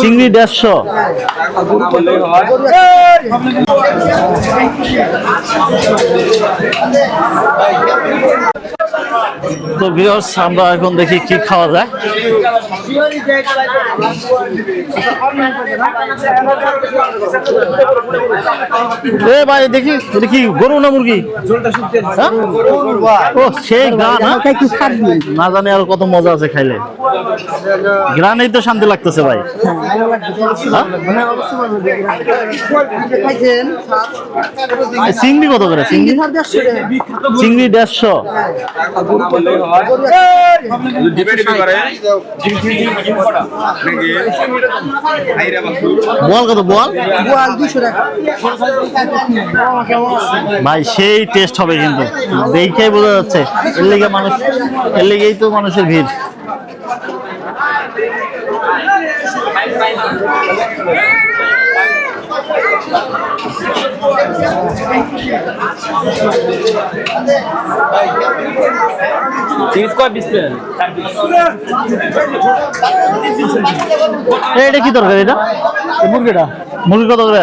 চিংড়ি দেড়শো। তো ভিউয়ার্স আমরা এখন দেখি কি খাওয়া যায়। এ ভাই, দেখি কি গরু না মুরগি? হ্যাঁ? ও, সেই গান? না? জানি আর কত মজা আছে খাইলে। গ্রানেই তো শান্তি লাগতেছে ভাই। হ্যাঁ? চিংড়ি কত করে? চিংড়ি? চিংড়ি দেড়শো। বল কত বল? ভাই সেই টেস্ট হবে কিন্তু। দেখেই বোঝা যাচ্ছে। এর লেগে মানুষ এর লেগেই তো মানুষের ভিড় এ, এটা কি দরকার এটা? মুরগিটা। মুরগি কত করে?